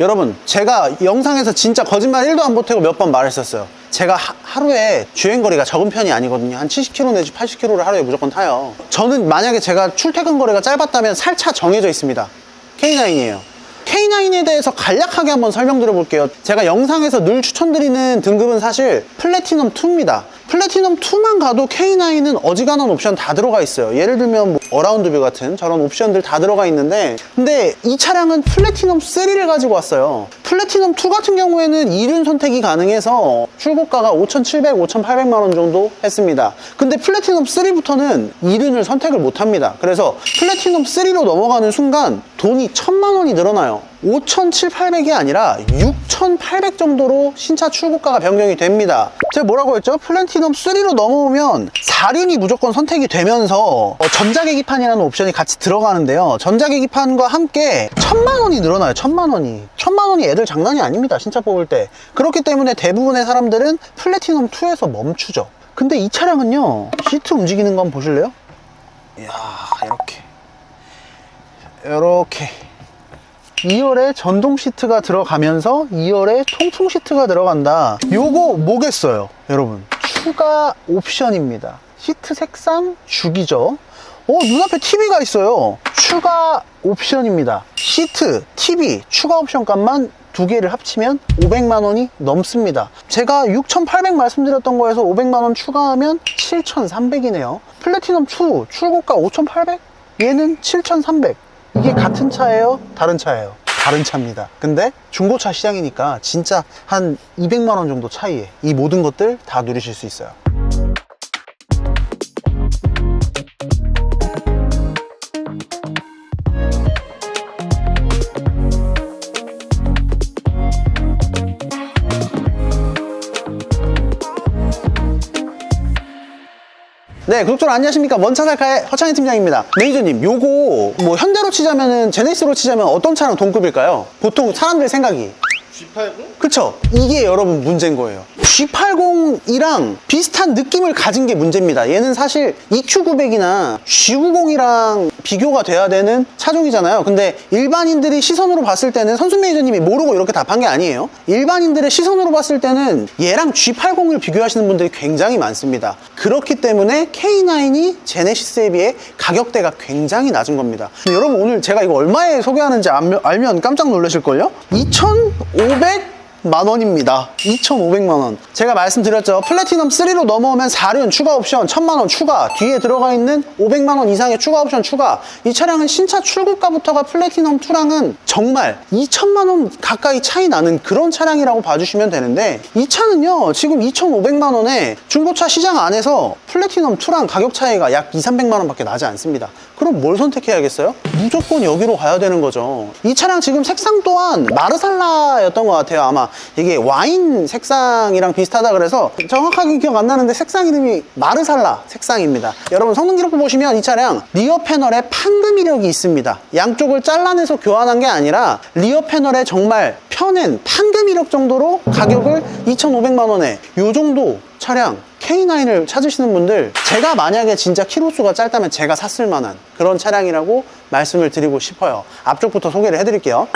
여러분 제가 영상에서 진짜 거짓말 1도 안 보태고 몇 번 말했었어요. 제가 하, 하루에 주행거리가 적은 편이 아니거든요. 한 70km 내지 80km를 하루에 무조건 타요. 저는 만약에 제가 출퇴근 거리가 짧았다면 살차 정해져 있습니다. K9이에요. K9에 대해서 간략하게 한번 설명드려 볼게요. 제가 영상에서 늘 추천드리는 등급은 사실 플래티넘 2입니다 플래티넘 2만 가도 K9은 어지간한 옵션 다 들어가 있어요. 예를 들면 뭐 어라운드 뷰 같은 저런 옵션들 다 들어가 있는데 근데 이 차량은 플래티넘 3를 가지고 왔어요. 플래티넘 2 같은 경우에는 이륜 선택이 가능해서 출고가가 5,700, 5,800만 원 정도 했습니다. 근데 플래티넘 3부터는 이륜을 선택을 못 합니다. 그래서 플래티넘 3로 넘어가는 순간 돈이 1,000만 원이 늘어나요 5,700이 아니라 6,800 정도로 신차 출고가가 변경이 됩니다. 제가 뭐라고 했죠? 플래티넘 3로 넘어오면 4륜이 무조건 선택이 되면서 어, 전자계기판이라는 옵션이 같이 들어가는데요. 전자계기판과 함께 1,000만 원이 늘어나요. 1,000만 원이. 1,000만 원이 애들 장난이 아닙니다. 신차 뽑을 때. 그렇기 때문에 대부분의 사람들은 플래티넘 2에서 멈추죠. 근데 이 차량은요. 시트 움직이는 거 한번 보실래요? 이야, 이렇게. 이렇게. 2열에 전동 시트가 들어가면서 2열에 통풍 시트가 들어간다. 요거 뭐겠어요, 여러분? 추가 옵션입니다. 시트 색상 죽이죠. 어, 눈앞에 TV가 있어요. 추가 옵션입니다. 시트, TV, 추가 옵션 값만 두 개를 합치면 500만 원이 넘습니다. 제가 6,800 말씀드렸던 거에서 500만 원 추가하면 7,300이네요. 플래티넘 2 출고가 5,800? 얘는 7,300. 이게 같은 차예요? 다른 차예요? 다른 차입니다. 근데 중고차 시장이니까 진짜 한 200만 원 정도 차이에 이 모든 것들 다 누리실 수 있어요. 네, 구독자 여러분 안녕하십니까. 원차살카의 허창희 팀장입니다. 매니저님, 요거 뭐 현대로 치자면은 제네시스로 치자면 어떤 차랑 동급일까요? 보통 사람들 생각이. G80? 그쵸? 이게 여러분 문제인 거예요. G80이랑 비슷한 느낌을 가진 게 문제입니다. 얘는 사실 EQ900이나 G90이랑 비교가 돼야 되는 차종이잖아요. 근데 일반인들이 시선으로 봤을 때는 선수 매니저님이 모르고 이렇게 답한 게 아니에요. 일반인들의 시선으로 봤을 때는 얘랑 G80을 비교하시는 분들이 굉장히 많습니다. 그렇기 때문에 K9이 제네시스에 비해 가격대가 굉장히 낮은 겁니다. 여러분 오늘 제가 이거 얼마에 소개하는지 알면, 깜짝 놀라실걸요? 2,500 만 원입니다. 2,500만 원. 제가 말씀드렸죠. 플래티넘 3로 넘어오면 4륜 추가 옵션 1,000만 원 추가. 뒤에 들어가 있는 500만 원 이상의 추가 옵션 추가. 이 차량은 신차 출고가부터가 플래티넘 2랑은 정말 2천만 원 가까이 차이 나는 그런 차량이라고 봐주시면 되는데 이 차는요. 지금 2,500만 원에 중고차 시장 안에서 플래티넘 2랑 가격 차이가 약 2, 300만 원밖에 나지 않습니다. 그럼 뭘 선택해야겠어요? 무조건 여기로 가야 되는 거죠. 이 차량 지금 색상 또한 마르살라였던 것 같아요. 아마 이게 와인 색상이랑 비슷하다 그래서 정확하게 기억 안 나는데 색상 이름이 마르살라 색상입니다. 여러분 성능 기록부 보시면 이 차량 리어 패널에 판금 이력이 있습니다. 양쪽을 잘라내서 교환한 게 아니라 리어 패널에 정말 펴낸 판금 이력 정도로 가격을 2,500만 원에 요 정도 차량 K9을 찾으시는 분들 제가 만약에 진짜 키로수가 짧다면 제가 샀을 만한 그런 차량이라고 말씀을 드리고 싶어요 앞쪽부터 소개를 해드릴게요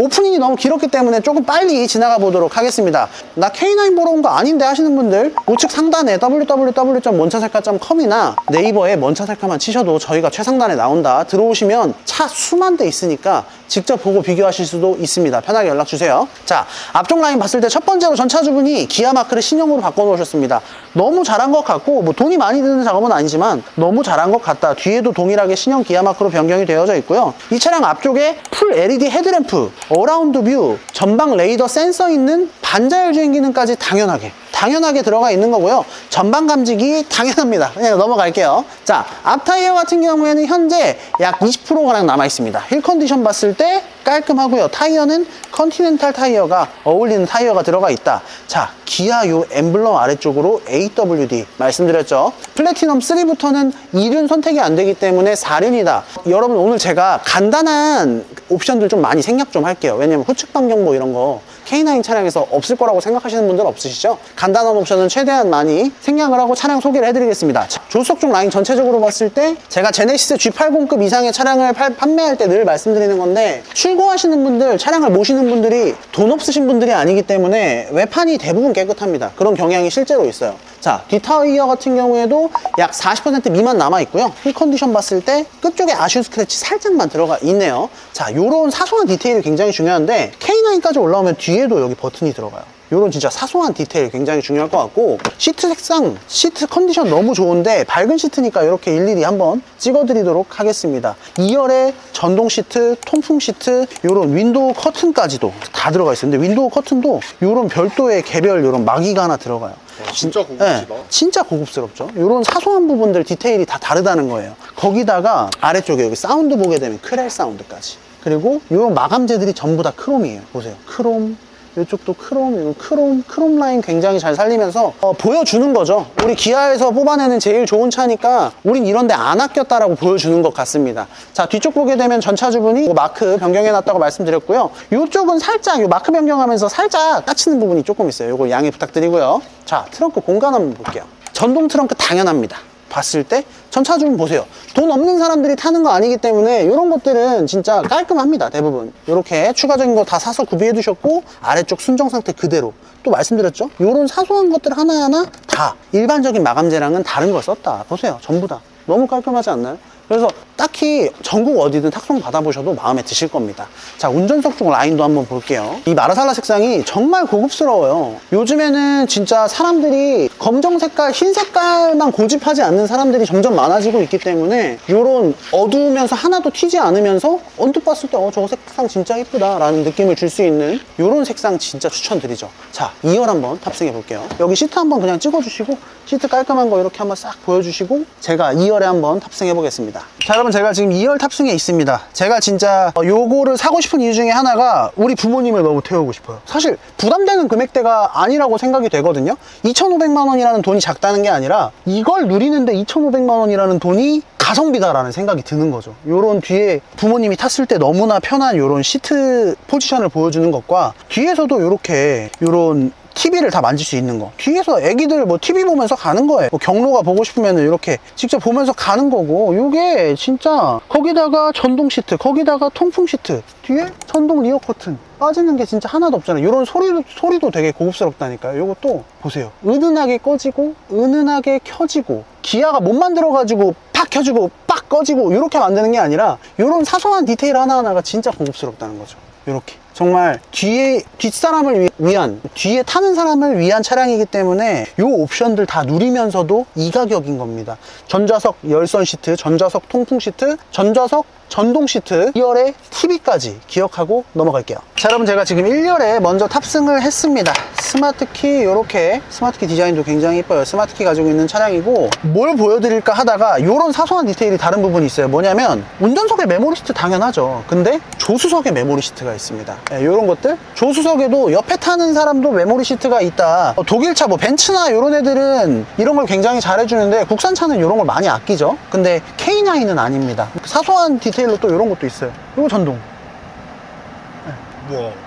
오프닝이 너무 길었기 때문에 조금 빨리 지나가 보도록 하겠습니다. 나 K9 보러 온 거 아닌데 하시는 분들 우측 상단에 www.먼차살카.com이나 네이버에 먼차살카만 치셔도 저희가 최상단에 나온다. 들어오시면 차 수만 대 있으니까 직접 보고 비교하실 수도 있습니다. 편하게 연락 주세요. 자, 앞쪽 라인 봤을 때 첫 번째로 전차주분이 기아 마크를 신형으로 바꿔놓으셨습니다. 너무 잘한 것 같고 뭐 돈이 많이 드는 작업은 아니지만 너무 잘한 것 같다. 뒤에도 동일하게 신형 기아 마크로 변경이 되어져 있고요. 이 차량 앞쪽에 풀 LED 헤드램프, 어라운드 뷰, 전방 레이더 센서 있는 반자율 주행 기능까지 당연하게 당연하게 들어가 있는 거고요. 전방 감지기 당연합니다. 그냥 넘어갈게요. 자, 앞 타이어 같은 경우에는 현재 약 20%가량 남아 있습니다. 힐 컨디션 봤을 때 깔끔하고요. 타이어는 컨티넨탈 타이어가 어울리는 타이어가 들어가 있다. 자, 기아 요 엠블럼 아래쪽으로 AWD 말씀드렸죠. 플래티넘 3부터는 2륜 선택이 안 되기 때문에 4륜이다. 여러분 오늘 제가 간단한 옵션들 좀 많이 생략 좀 할게요. 왜냐면 후측 방경 뭐 이런 거 K9 차량에서 없을 거라고 생각하시는 분들 없으시죠? 간단한 옵션은 최대한 많이 생략을 하고 차량 소개를 해드리겠습니다. 자, 조수석 쪽 라인 전체적으로 봤을 때 제가 제네시스 G80급 이상의 차량을 팔- 판매할 때 늘 말씀드리는 건데 출 고하시는 분들, 차량을 모시는 분들이 돈 없으신 분들이 아니기 때문에 외판이 대부분 깨끗합니다. 그런 경향이 실제로 있어요. 자, 뒷타이어 같은 경우에도 약 40% 미만 남아 있고요. 힐 컨디션 봤을 때 끝쪽에 아쉬운 스크래치 살짝만 들어가 있네요. 자, 요런 사소한 디테일이 굉장히 중요한데 K9까지 올라오면 뒤에도 여기 버튼이 들어가요. 요런 진짜 사소한 디테일 굉장히 중요할 것 같고 시트 색상, 시트 컨디션 너무 좋은데 밝은 시트니까 이렇게 일일이 한번 찍어드리도록 하겠습니다. 2열에 전동 시트, 통풍 시트, 요런 윈도우 커튼까지도 다 들어가 있어요. 근데 윈도우 커튼도 요런 별도의 개별 요런 마기가 하나 들어가요. 진짜 고급지다. 네, 진짜 고급스럽죠. 이런 사소한 부분들 디테일이 다 다르다는 거예요. 거기다가 아래쪽에 여기 사운드 보게 되면 크렐 사운드까지. 그리고 이 마감재들이 전부 다 크롬이에요. 보세요. 크롬. 이쪽도 크롬, 이거 크롬, 크롬 라인 굉장히 잘 살리면서 어, 보여주는 거죠. 우리 기아에서 뽑아내는 제일 좋은 차니까 우린 이런데 안 아꼈다라고 보여주는 것 같습니다. 자 뒤쪽 보게 되면 전차주분이 뭐 마크 변경해놨다고 말씀드렸고요. 이쪽은 살짝 이 마크 변경하면서 살짝 까치는 부분이 조금 있어요. 이거 양해 부탁드리고요. 자 트렁크 공간 한번 볼게요. 전동 트렁크 당연합니다. 봤을 때 전차주분 보세요. 돈 없는 사람들이 타는 거 아니기 때문에 이런 것들은 진짜 깔끔합니다. 대부분 이렇게 추가적인 거 다 사서 구비해 두셨고 아래쪽 순정 상태 그대로 또 말씀드렸죠. 이런 사소한 것들 하나하나 다 일반적인 마감재랑은 다른 걸 썼다. 보세요. 전부 다 너무 깔끔하지 않나요? 그래서 딱히 전국 어디든 탁송 받아보셔도 마음에 드실 겁니다. 자, 운전석 쪽 라인도 한번 볼게요. 이 마라살라 색상이 정말 고급스러워요. 요즘에는 진짜 사람들이 검정 색깔, 흰 색깔만 고집하지 않는 사람들이 점점 많아지고 있기 때문에 이런 어두우면서 하나도 튀지 않으면서 언뜻 봤을 때 어, 저거 색상 진짜 이쁘다 라는 느낌을 줄 수 있는 이런 색상 진짜 추천드리죠. 자, 2열 한번 탑승해 볼게요. 여기 시트 한번 그냥 찍어주시고 시트 깔끔한 거 이렇게 한번 싹 보여주시고 제가 2열에 한번 탑승해 보겠습니다. 자, 여러분 제가 지금 2열 탑승해 있습니다. 제가 진짜 어, 요거를 사고 싶은 이유 중에 하나가 우리 부모님을 너무 태우고 싶어요. 사실 부담되는 금액대가 아니라고 생각이 되거든요. 2,500만 원이라는 돈이 작다는 게 아니라 이걸 누리는데 2,500만 원이라는 돈이 가성비다라는 생각이 드는 거죠. 요런 뒤에 부모님이 탔을 때 너무나 편한 요런 시트 포지션을 보여주는 것과 뒤에서도 요렇게 요런 TV를 다 만질 수 있는 거. 뒤에서 애기들 뭐 TV 보면서 가는 거예요. 뭐 경로가 보고 싶으면 이렇게 직접 보면서 가는 거고. 요게 진짜 거기다가 전동 시트, 거기다가 통풍 시트, 뒤에 전동 리어 커튼. 빠지는 게 진짜 하나도 없잖아요. 이런 소리도, 소리도 되게 고급스럽다니까요. 요것도 보세요. 은은하게 꺼지고, 은은하게 켜지고, 기아가 못 만들어 가지고 팍 켜지고, 빡 꺼지고, 이렇게 만드는 게 아니라, 이런 사소한 디테일 하나하나가 진짜 고급스럽다는 거죠. 이렇게. 정말 뒤에 뒷사람을 위- 위한 뒤에 타는 사람을 위한 차량이기 때문에 이 옵션들 다 누리면서도 이 가격인 겁니다. 전좌석 열선 시트 전좌석 통풍 시트 전좌석 전동 시트 2열에 TV까지 기억하고 넘어갈게요. 자 여러분 제가 지금 1열에 먼저 탑승을 했습니다. 스마트키 이렇게 스마트키 디자인도 굉장히 이뻐요. 스마트키 가지고 있는 차량이고 뭘 보여드릴까 하다가 이런 사소한 디테일이 다른 부분이 있어요. 뭐냐면 운전석에 메모리 시트 당연하죠. 근데 조수석에 메모리 시트가 있습니다. 이런 것들. 조수석에도 옆에 타는 사람도 메모리 시트가 있다. 어, 독일차 뭐 벤츠나 이런 애들은 이런 걸 굉장히 잘해주는데 국산차는 이런 걸 많이 아끼죠. 근데 K9은 아닙니다. 사소한 디테일 로 또 이런 것도 있어요 이거 전동.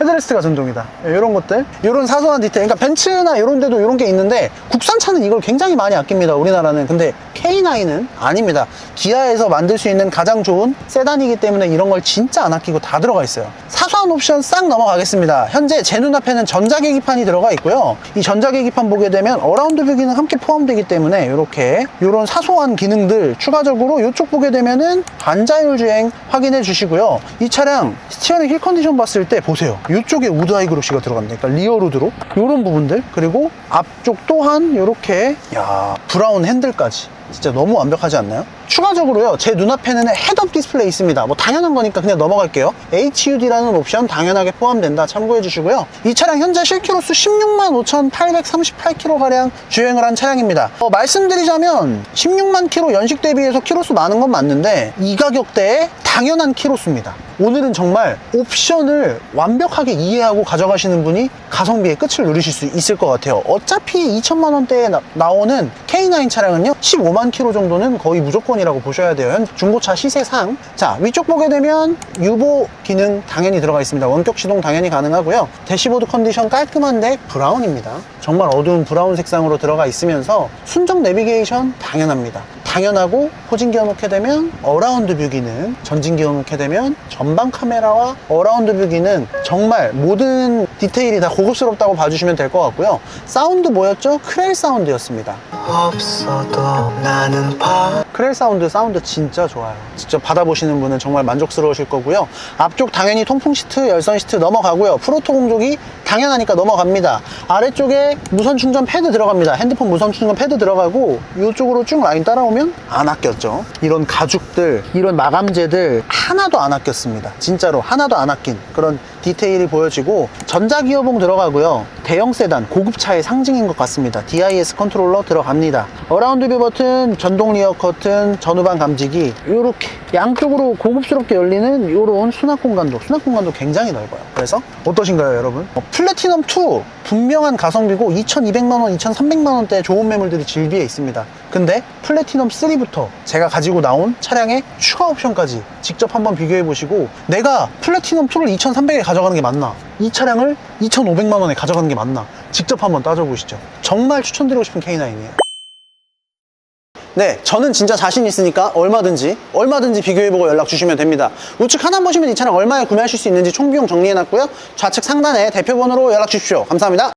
헤드레스트가 전동이다. 이런 것들. 이런 사소한 디테일. 그러니까 벤츠나 이런 데도 이런 게 있는데 국산차는 이걸 굉장히 많이 아낍니다. 우리나라는. 근데 K9은 아닙니다. 기아에서 만들 수 있는 가장 좋은 세단이기 때문에 이런 걸 진짜 안 아끼고 다 들어가 있어요. 사소한 옵션 싹 넘어가겠습니다. 현재 제 눈앞에는 전자계기판이 들어가 있고요. 이 전자계기판 보게 되면 어라운드 뷰 기능 함께 포함되기 때문에 이렇게 이런 사소한 기능들 추가적으로 이쪽 보게 되면은 반자율 주행 확인해 주시고요. 이 차량 스티어링 힐 컨디션 봤을 때 보세요. 이쪽에 우드 아이그로시가 들어갔네. 그러니까 리어 루드로 이런 부분들 그리고 앞쪽 또한 이렇게 야 브라운 핸들까지. 진짜 너무 완벽하지 않나요? 추가적으로요, 제 눈앞에는 헤드업 디스플레이 있습니다. 뭐 당연한 거니까 그냥 넘어갈게요. HUD라는 옵션 당연하게 포함된다. 참고해 주시고요. 이 차량 현재 실키로수 16만 5,838km가량 주행을 한 차량입니다. 어, 말씀드리자면 16만 km 연식 대비해서 키로수 많은 건 맞는데 이 가격대에 당연한 키로수입니다. 오늘은 정말 옵션을 완벽하게 이해하고 가져가시는 분이 가성비의 끝을 누리실 수 있을 것 같아요. 어차피 2천만 원대에 나, 나오는 K9 차량은요, 15만 킬로 정도는 거의 무조건 이라고 보셔야 돼요. 현 중고차 시세상. 자, 위쪽 보게 되면 유보 기능 당연히 들어가 있습니다. 원격 시동 당연히 가능하고요. 대시보드 컨디션 깔끔한데 브라운입니다. 정말 어두운 브라운 색상으로 들어가 있으면서 순정 내비게이션 당연합니다. 당연하고 호진 기어 놓게 되면 어라운드 뷰 기능, 전진 기어 놓게 되면 전방 카메라와 어라운드 뷰 기능 정말 모든 디테일이 다 고급스럽다고 봐주시면 될 것 같고요. 사운드 뭐였죠? 크렐 사운드였습니다. 없어도 나는 바 크렐 사운드 사운드 진짜 좋아요. 직접 받아보시는 분은 정말 만족스러우실 거고요. 앞쪽 당연히 통풍 시트, 열선 시트 넘어가고요. 프로토 공조기 당연하니까 넘어갑니다. 아래쪽에 무선 충전 패드 들어갑니다. 핸드폰 무선 충전 패드 들어가고 이쪽으로 쭉 라인 따라오면 안 아꼈죠. 이런 가죽들, 이런 마감재들 하나도 안 아꼈습니다. 진짜로 하나도 안 아낀 그런 디테일이 보여지고 전자 기어봉 들어가고요. 대형 세단 고급차의 상징인 것 같습니다. DIS 컨트롤러 들어갑니다. 어라운드 뷰 버튼, 전동 리어 커튼, 전후방 감지기 이렇게 양쪽으로 고급스럽게 열리는 이런 수납 공간도 수납 공간도 굉장히 넓어요. 그래서 어떠신가요, 여러분? 어, 플래티넘 2 분명한 가성비고 2,200만 원, 2,300만 원대 좋은 매물들이 질비해 있습니다. 근데 플래티넘 3부터 제가 가지고 나온 차량의 추가 옵션까지 직접 한번 비교해 보시고 내가 플래티넘 2를 2,300에 가져가는 게 맞나? 이 차량을 2,500만 원에 가져가는 게 맞나? 직접 한번 따져보시죠. 정말 추천드리고 싶은 K9이에요. 네, 저는 진짜 자신 있으니까 얼마든지 얼마든지 비교해보고 연락 주시면 됩니다. 우측 하단 보시면 이 차량 얼마에 구매하실 수 있는지 총 비용 정리해놨고요. 좌측 상단에 대표번호로 연락 주십시오. 감사합니다.